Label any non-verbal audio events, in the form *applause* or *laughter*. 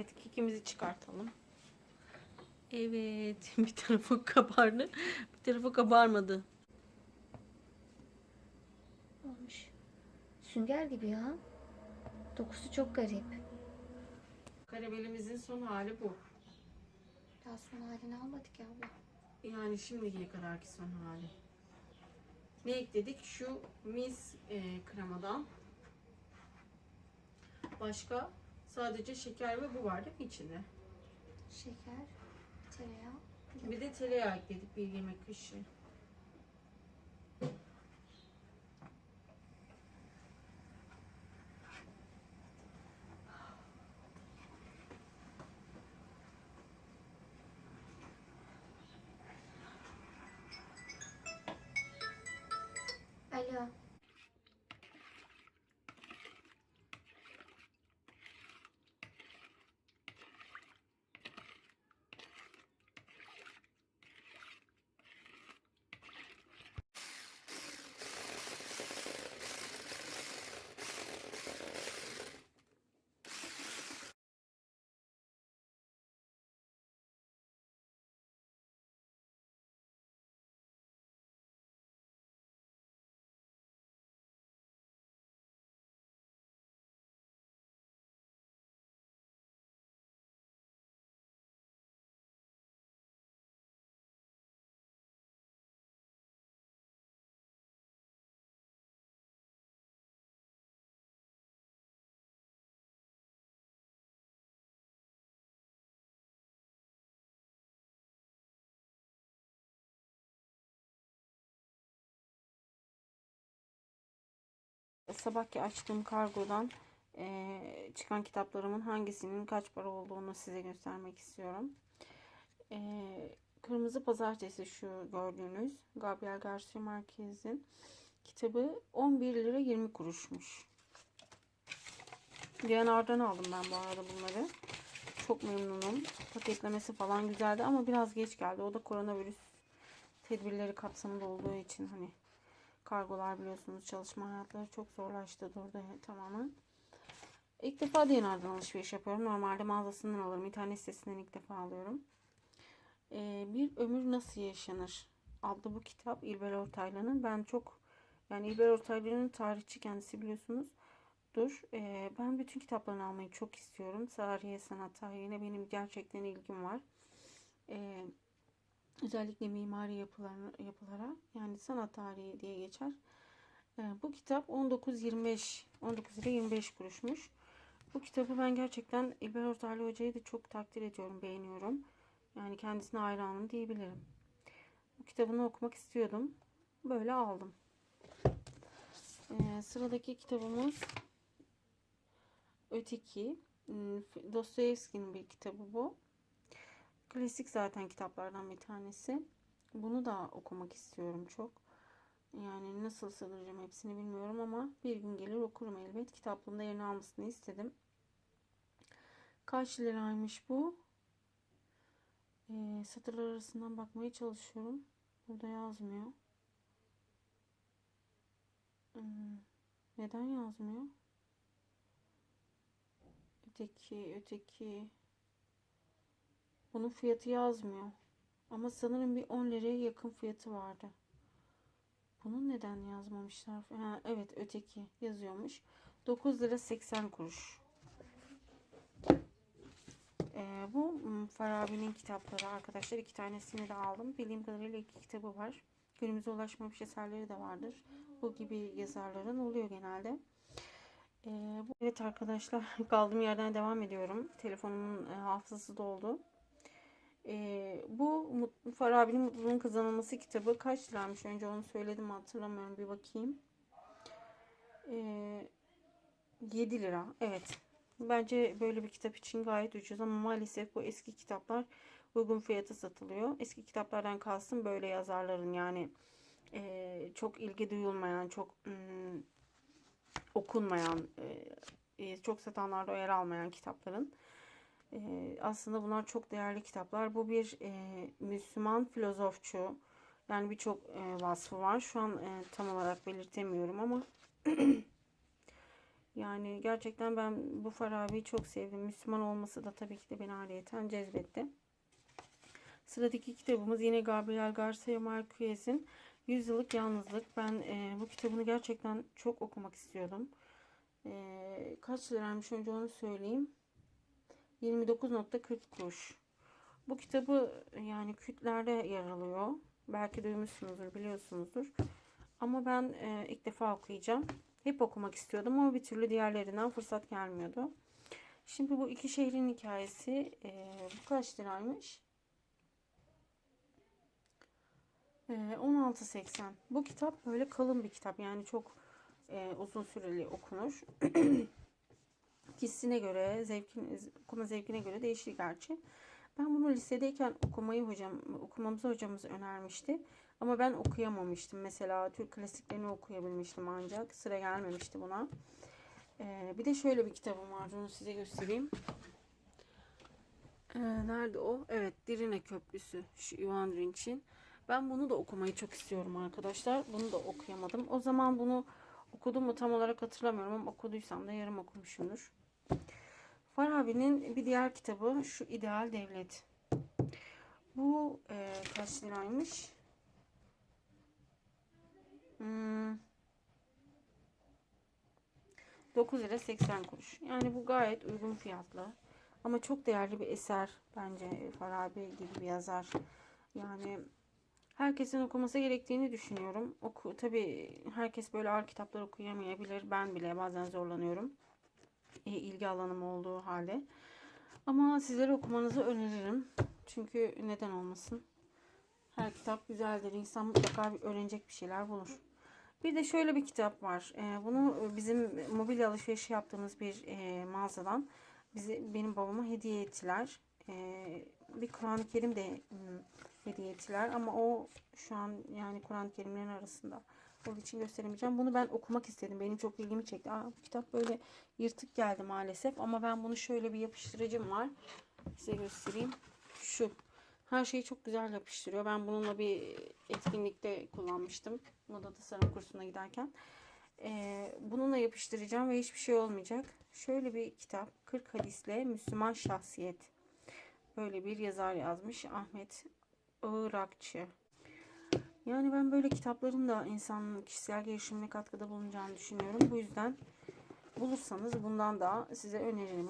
Evet kekimizi çıkartalım. Evet *laughs* bir tarafı kabardı. Bir tarafı kabarmadı. Olmuş. Sünger gibi ya. Dokusu çok garip. Karamelimizin son hali bu. Daha son halini almadık ya abla. Yani şimdiye kadarki son hali. Ne ekledik? Şu mis e, kremadan. Başka sadece şeker ve bu mi içinde? Şeker, tereyağı. Bir de tereyağı ekledik bir yemek kaşığı. Sabahki açtığım kargodan eee, çıkan kitaplarımın hangisinin kaç para olduğunu size göstermek istiyorum. Eee, Kırmızı Pazartesi şu gördüğünüz Gabriel Garcia Marquez'in kitabı 11 lira 20 kuruşmuş. D&R'dan aldım ben bu arada bunları. Çok memnunum. Paketlemesi falan güzeldi ama biraz geç geldi. O da koronavirüs tedbirleri kapsamında olduğu için hani kargolar biliyorsunuz çalışma hayatları çok zorlaştı durdu tamamen. İlk defa D&R'dan alışveriş yapıyorum. Normalde mağazasından alırım. İnternet sitesinden ilk defa alıyorum. Ee, bir Ömür Nasıl Yaşanır adlı bu kitap İlber Ortaylı'nın. Ben çok yani İlber Ortaylı'nın tarihçi kendisi biliyorsunuz. Dur. Ee, ben bütün kitaplarını almayı çok istiyorum. Tarihe, sanat tarihine benim gerçekten ilgim var. Ee, özellikle mimari yapılar, yapılara yani sanat tarihi diye geçer. Ee, bu kitap 19.25 19 lira 25 kuruşmuş. Bu kitabı ben gerçekten İlber Ortaylı Hoca'yı da çok takdir ediyorum, beğeniyorum. Yani kendisine hayranım diyebilirim. Bu kitabını okumak istiyordum. Böyle aldım. Ee, sıradaki kitabımız Öteki. Hmm, Dostoyevski'nin bir kitabı bu. Klasik zaten kitaplardan bir tanesi. Bunu da okumak istiyorum çok. Yani nasıl sığdıracağım hepsini bilmiyorum ama bir gün gelir okurum elbet. Kitaplığımda yerini almasını istedim. Kaç liraymış bu? Ee, satırlar arasından bakmaya çalışıyorum. Burada yazmıyor. Hmm, neden yazmıyor? Öteki, öteki. Bunun fiyatı yazmıyor. Ama sanırım bir 10 liraya yakın fiyatı vardı. Bunun neden yazmamışlar? Ha, evet öteki yazıyormuş. 9 lira 80 kuruş. Ee, bu hmm, Farabi'nin kitapları arkadaşlar. iki tanesini de aldım. Bildiğim kadarıyla iki kitabı var. Günümüze ulaşmamış eserleri de vardır. Bu gibi yazarların oluyor genelde. Ee, bu, evet arkadaşlar *laughs* kaldığım yerden devam ediyorum. Telefonumun e, hafızası doldu. Ee, bu Mut- Farabi'nin Mutluluğun Kazanılması kitabı kaç liraymış? Önce onu söyledim hatırlamıyorum. Bir bakayım. Ee, 7 lira. Evet. Bence böyle bir kitap için gayet ucuz ama maalesef bu eski kitaplar uygun fiyata satılıyor. Eski kitaplardan kastım böyle yazarların yani e, çok ilgi duyulmayan, çok mm, okunmayan, e, çok satanlarda yer almayan kitapların. E, aslında bunlar çok değerli kitaplar. Bu bir e, Müslüman filozofçu. Yani birçok e, vasfı var. Şu an e, tam olarak belirtemiyorum ama *clears throat* Yani gerçekten ben bu Farabi'yi çok sevdim. Müslüman olması da tabii ki de beni ayrıyeten cezbetti. Sıradaki kitabımız yine Gabriel Garcia Marquez'in Yüzyıllık Yalnızlık. Ben e, bu kitabını gerçekten çok okumak istiyordum. E, kaç liraymış önce onu söyleyeyim. 29.40 kuruş. Bu kitabı yani kütlerde yer alıyor. Belki duymuşsunuzdur, biliyorsunuzdur. Ama ben e, ilk defa okuyacağım. Hep okumak istiyordum ama bir türlü diğerlerinden fırsat gelmiyordu. Şimdi bu iki şehrin hikayesi e, bu kaç liraymış? E, 16.80. Bu kitap böyle kalın bir kitap. Yani çok e, uzun süreli okunur. *clears throat* Kişisine göre, zevkin, okuma zevkine göre değişir gerçi. Ben bunu lisedeyken okumayı hocam, okumamızı hocamız önermişti. Ama ben okuyamamıştım. Mesela Türk klasiklerini okuyabilmiştim ancak. Sıra gelmemişti buna. Ee, bir de şöyle bir kitabım vardı. Onu size göstereyim. Ee, nerede o? Evet. Dirine Köprüsü. Şu Ivan Rinç'in. Ben bunu da okumayı çok istiyorum arkadaşlar. Bunu da okuyamadım. O zaman bunu okudum mu tam olarak hatırlamıyorum ama okuduysam da yarım okumuşumdur. Farabi'nin bir diğer kitabı şu İdeal Devlet. Bu e, kaç liraymış? Hmm. 9 lira 80 kuruş. Yani bu gayet uygun fiyatlı. Ama çok değerli bir eser bence Farabi gibi bir yazar. Yani herkesin okuması gerektiğini düşünüyorum. Oku, tabii herkes böyle ağır kitaplar okuyamayabilir. Ben bile bazen zorlanıyorum. İlgi alanım olduğu halde. Ama sizlere okumanızı öneririm. Çünkü neden olmasın? Her kitap güzeldir. İnsan mutlaka bir öğrenecek bir şeyler bulur. Bir de şöyle bir kitap var. Ee, bunu bizim mobilya alışverişi yaptığımız bir e, mağazadan bizi benim babama hediye ettiler. Ee, bir Kur'an-ı Kerim de hediye ettiler ama o şu an yani Kur'an-ı Kerimlerin arasında. Onun için gösteremeyeceğim. Bunu ben okumak istedim. Benim çok ilgimi çekti. Aa, bu kitap böyle yırtık geldi maalesef ama ben bunu şöyle bir yapıştırıcım var. Size göstereyim. Şu. Her şeyi çok güzel yapıştırıyor. Ben bununla bir etkinlikte kullanmıştım. Moda tasarım kursuna giderken. Ee, bununla yapıştıracağım ve hiçbir şey olmayacak. Şöyle bir kitap. 40 hadisle Müslüman şahsiyet. Böyle bir yazar yazmış. Ahmet Irakçı. Yani ben böyle kitapların da insanın kişisel gelişimine katkıda bulunacağını düşünüyorum. Bu yüzden bulursanız bundan da size öneririm.